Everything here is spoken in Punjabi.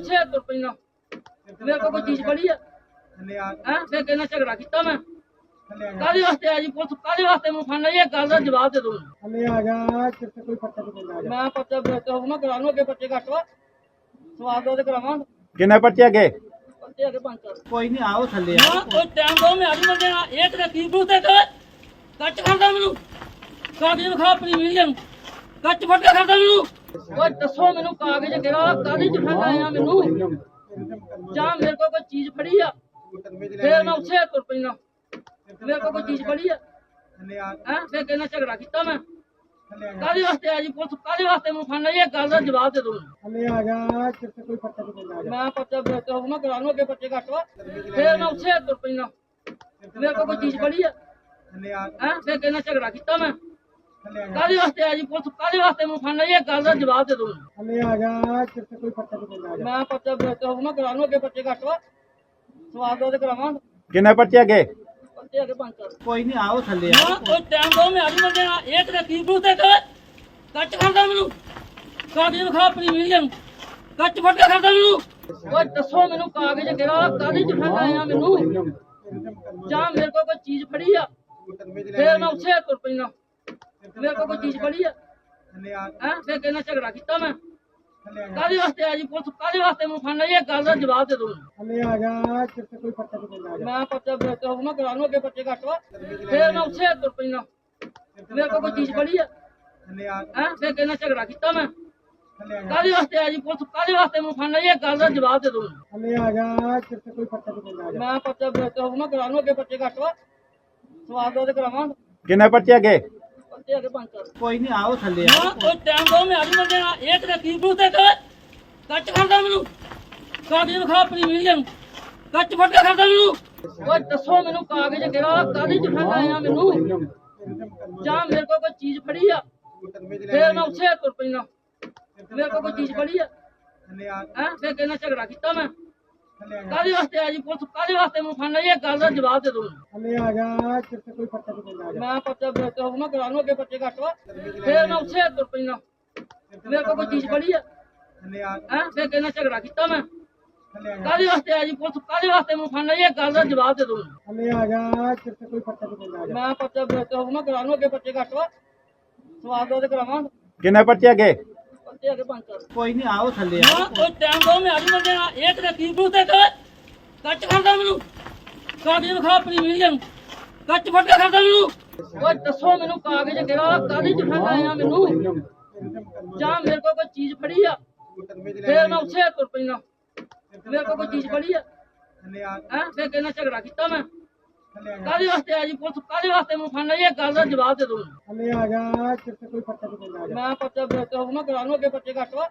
ਉਸੇ ਤੁਰ ਪੈਣਾ ਮੇਰੇ ਕੋਲ ਕੋਈ ਚੀਜ਼ ਬੜੀ ਆ ਥੱਲੇ ਆ ਹੈ ਫਿਰ ਕਿਹਨਾਂ ਝਗੜਾ ਕੀਤਾ ਮੈਂ ਥੱਲੇ ਆ ਜਾ ਕਾਹਦੇ ਵਾਸਤੇ ਆ ਜੀ ਪੁਲਿਸ ਕਾਹਦੇ ਵਾਸਤੇ ਮੈਨੂੰ ਫੜਨਾ ਜੀ ਇਹ ਗੱਲ ਦਾ ਜਵਾਬ ਦੇ ਦੋ ਥੱਲੇ ਆ ਜਾ ਕਿਤੇ ਕੋਈ ਪੱਤਾ ਨਹੀਂ ਪੈਂਦਾ ਆ ਜਾ ਮੈਂ ਪੱਤੇ ਬੇਟਾ ਹੋਊ ਨਾ ਕਰਾ ਲੂ ਅੱਗੇ ਬੱਚੇ ਘੱਟ ਵਾ ਸਵਾਦ ਉਹਦੇ ਕਰਾਵਾਂ ਕਿੰਨੇ ਪਰਚੇ ਅੱਗੇ ਬੱਚੇ ਅੱਗੇ ਪੰਜ ਚਾਰ ਕੋਈ ਨਹੀਂ ਆਓ ਥੱਲੇ ਨਾ ਕੋਈ ਟਾਈਮ ਦੋ ਮੈਂ ਆਜੂ ਬੰਦੇ ਨਾਲ ਇਹ ਤੇ ਕੀ ਬੂ ਤੇ ਕਰ ਕੱਚ ਖਾਂਦਾ ਮੈਨੂੰ ਕਾਗਜ਼ ਵਿਖਾ ਆਪਣੀ ਮੀਡੀਆ ਨੂੰ ਕੱਚ ਫੜ ਕੇ ਖਾਂਦਾ ਮੈਨੂੰ ਓਏ ਦੱਸੋ ਮੈਨੂੰ ਕਾਗਜ਼ ਕਿਹੜਾ ਕਾਹਦੀ ਚ ਫੜ ਆਇਆ ਮੈਨੂੰ? ਜਾਂ ਮੇਰੇ ਕੋਲ ਕੋਈ ਚੀਜ਼ ਫੜੀ ਆ? ਫਿਰ ਮੈਂ ਉਸੇ ਤੁਰ ਪੈਣਾ ਮੇਰੇ ਕੋਲ ਕੋਈ ਚੀਜ਼ ਫੜੀ ਆ? ਹੈ? ਫਿਰ ਕਿਹਨਾਂ ਝਗੜਾ ਕੀਤਾ ਮੈਂ? ਕਾਹਦੇ ਵਾਸਤੇ ਆ ਜੀ ਪੁਲਿਸ? ਕਾਹਦੇ ਵਾਸਤੇ ਮੈਨੂੰ ਫੜਨਾ ਇਹ ਗੱਲ ਦਾ ਜਵਾਬ ਦੇ ਦੋ ਥੱਲੇ ਆ ਜਾ ਕਿਤੇ ਕੋਈ ਪੱਤਾ ਨਹੀਂ ਮੈਂ ਪੱਤੇ ਹੋਊ ਨਾ ਕਰਾ ਲੂ ਅੱਗੇ ਬੱਚੇ ਘੱਟ ਵਾ। ਫਿਰ ਮੈਂ ਉਸੇ ਤੁਰ ਪੈਣਾ ਮੇਰੇ ਕੋਲ ਕੋਈ ਚੀਜ਼ ਫੜੀ ਆ? ਹੈ? ਫਿਰ ਕਿਹਨਾਂ ਝਗੜਾ ਕੀਤਾ ਮੈਂ? ਕਾਹਦੇ ਵਾਸਤੇ ਆ ਜੀ ਪੁਲਿਸ ਕਾਹਦੇ ਵਾਸਤੇ ਮੈਨੂੰ ਫੜਨਾ? ਇਹ ਗੱਲ ਦਾ ਜਵਾਬ ਦੇ ਦੋ ਥੱਲੇ ਆ ਜਾ ਕਿਤੇ ਕੋਈ ਪੱਤਾ ਨਹੀਂ ਪੈਂਦਾ ਆ ਜਾ ਮੈਂ ਪੱਤੇ ਹੋਊ ਨਾ ਕਰਾ ਲੂ ਅੱਗੇ ਬੱਚੇ ਘੱਟ ਵਾ। ਸਵਾਦ ਉਹਦੇ ਕਰਾਵਾਂ। ਕਿੰਨੇ ਪਰਚੇ ਅੱਗੇ? ਬੱਚੇ ਅੱਗੇ ਪੰਜ ਚਾਰ। ਕੋਈ ਨਹੀਂ ਆਓ ਥੱਲੇ ਨਾ ਕੋਈ ਟਾਈਮ ਦੋ ਮੈਂ ਬੰਦੇ ਨਾਲ ਇਹ ਤੇ ਕੀ ਬੂ ਤੇ ਕਰ ਕੱਚ ਖਾਂਦਾ ਮੈਨੂੰ। ਕਾਗਜ਼ ਵਿਖਾ ਆਪਣੀ ਮੀਡੀਆ ਨੂੰ। ਕੱਚ ਫੜ ਕੇ ਖਾਂਦਾ ਮੈਨੂੰ। ਓਏ ਦੱਸੋ ਮੈਨੂੰ ਕਾਗਜ਼ ਕਿਹੜਾ ਕਾਹਦੀ ਚ ਫੜ ਆਇਆ ਮੈਨੂੰ? ਜਾਂ ਮੇਰੇ ਕੋਲ ਕੋਈ ਚੀਜ਼ ਫੜੀ ਆ? ਫਿਰ ਮੈਂ ਉਸੇ ਤੁਰ ਪੈਣਾ ਮੇਰੇ ਕੋਲ ਕੋਈ ਚੀਜ਼ ਫੜੀ ਆ ਥੱਲੇ ਆ ਹੈ ਫਿਰ ਕਿਹਨਾਂ ਝਗੜਾ ਕੀਤਾ ਮੈਂ ਥੱਲੇ ਆ ਜਾ ਕਾਹਦੇ ਵਾਸਤੇ ਆ ਜੀ ਪੁਲਿਸ ਕਾਹਦੇ ਵਾਸਤੇ ਮੈਨੂੰ ਫੜਨਾ ਜੀ ਇਹ ਗੱਲ ਦਾ ਜਵਾਬ ਦੇ ਦੋ ਥੱਲੇ ਆ ਜਾ ਕਿਤੇ ਕੋਈ ਪੱਤਾ ਨਹੀਂ ਪੈਂਦਾ ਆ ਜਾ ਮੈਂ ਪੱਤੇ ਬੇਟਾ ਹੋਊ ਨਾ ਕਰਾ ਲੂ ਅੱਗੇ ਬੱਚੇ ਘੱਟ ਵਾ ਫਿਰ ਮੈਂ ਉਸੇ ਤੁਰ ਪੈਣਾ ਮੇਰੇ ਕੋਲ ਕੋਈ ਚੀਜ਼ ਫੜੀ ਆ ਥੱਲੇ ਆ ਹੈ ਫਿਰ ਕਿਹਨਾਂ ਝਗੜਾ ਕੀਤਾ ਮੈਂ ਥੱਲੇ ਆ ਜਾ ਕਾਹਦੇ ਵਾਸਤੇ ਆ ਜੀ ਪੁਲਿਸ ਕਾਹਦੇ ਵਾਸਤੇ ਮੈਨੂੰ ਫੜਨਾ ਜੀ ਇਹ ਗੱਲ ਦਾ ਜਵਾਬ ਦੇ ਦੋ ਥੱਲੇ ਆ ਜਾ ਕਿਤੇ ਕੋਈ ਪੱਤਾ ਨਹੀਂ ਪੈਂਦਾ ਆ ਜਾ ਮੈਂ ਪੱਤੇ ਬੇਟਾ ਹੋਊ ਨਾ ਕਰਾ ਲੂ ਅੱਗੇ ਬੱਚੇ ਘੱਟ ਵਾ ਸਵਾਦ ਉਹਦੇ ਕਰਾਵਾਂ ਕਿੰਨੇ ਪਰਚੇ ਅੱਗੇ ਨਾ ਨੂੰ। ਜਾਂ ਮੇਰੇ ਕੋਲ ਕੋਈ ਚੀਜ਼ ਫੜੀ ਆ? ਫਿਰ ਮੈਂ ਉਸੇ ਤੁਰ ਪੈਣਾ ਮੇਰੇ ਕੋਲ ਕੋਈ ਚੀਜ਼ ਫੜੀ ਆ? ਹੈ ਫਿਰ ਕਿਹਨਾਂ ਝਗੜਾ ਕੀਤਾ ਮੈਂ? ਕਾਹਦੇ ਵਾਸਤੇ ਆ ਜੀ ਪੁਲਿਸ ਕਾਹਦੇ ਵਾਸਤੇ ਮੈਨੂੰ ਫੜਨਾ? ਇਹ ਗੱਲ ਦਾ ਜਵਾਬ ਦੇ ਦੋ ਥੱਲੇ ਆ ਜਾ ਕਿਤੇ ਕੋਈ ਪੱਤਾ ਨਹੀਂ ਪੈਂਦਾ ਆ ਜਾ ਮੈਂ ਪੱਤੇ ਹੋਊ ਨਾ ਕਰਾ ਲੂ ਅੱਗੇ ਬੱਚੇ ਘੱਟ ਵਾ। ਫਿਰ ਮੈਂ ਉਸੇ ਤੁਰ ਪੈਣਾ ਮੇਰੇ ਕੋਲ ਕੋਈ ਚੀਜ਼ ਫੜੀ ਆ? ਥੱਲੇ ਆ। ਹੈ? ਫਿਰ ਕਿਹਨਾਂ ਝਗੜਾ ਕੀਤਾ ਮੈਂ? ਥੱਲੇ ਆ ਜਾ। ਕਾਹਦੇ ਵਾਸਤੇ ਆ ਜੀ ਪੁਲਿਸ ਕਾਹਦੇ ਵਾਸਤੇ ਮੈਨੂੰ ਫੜਨਾ? ਇਹ ਗੱਲ ਦਾ ਜਵਾਬ ਦੇ ਦੋ ਥੱਲੇ ਆ ਜਾ ਕਿਤੇ ਕੋਈ ਪੱਤਾ ਨਹੀਂ ਪੈਂਦਾ ਆ ਜਾ ਮੈਂ ਪੱਤੇ ਹੋਊ ਨਾ ਕਰਾ ਲੂ ਅੱਗੇ ਬੱਚੇ ਘੱਟ ਵਾ। ਸਵਾਦ ਉਹਦੇ ਕਰਾਵਾਂ। ਕਿੰਨੇ ਪਰਚੇ ਅੱਗੇ? ਕੋਈ ਨਹੀਂ ਆਓ ਥੱਲੇ ਨਾ ਮੈਂ ਨੂੰ। ਕਾਹਦੀ ਮੇਰੇ ਕੋਲ ਕੋਈ ਚੀਜ਼ ਫੜੀ ਆ? ਫਿਰ ਮੈਂ ਉਸੇ ਤੁਰ ਪੈਣਾ ਮੇਰੇ ਕੋਲ ਕੋਈ ਚੀਜ਼ ਫੜੀ ਆ? ਹੈ ਫਿਰ ਕਿਹਨਾਂ ਕਾਹਦੇ ਵਾਸਤੇ ਆ ਜੀ ਪੁਲਿਸ ਕਾਹਦੇ ਵਾਸਤੇ ਮੈਨੂੰ ਫੜਨਾ? ਜੀ ਇਹ ਗੱਲ ਦਾ ਜਵਾਬ ਦੇ ਦੋ ਥੱਲੇ ਆ ਜਾ ਕਿਤੇ ਕੋਈ ਪੱਤਾ ਨਹੀਂ ਪੈਂਦਾ ਮੈਂ ਪੱਤੇ ਬੇਟਾ ਹੋਊ ਨਾ ਕਰਾ ਲੂ ਅੱਗੇ ਬੱਚੇ ਘੱਟ ਵਾ।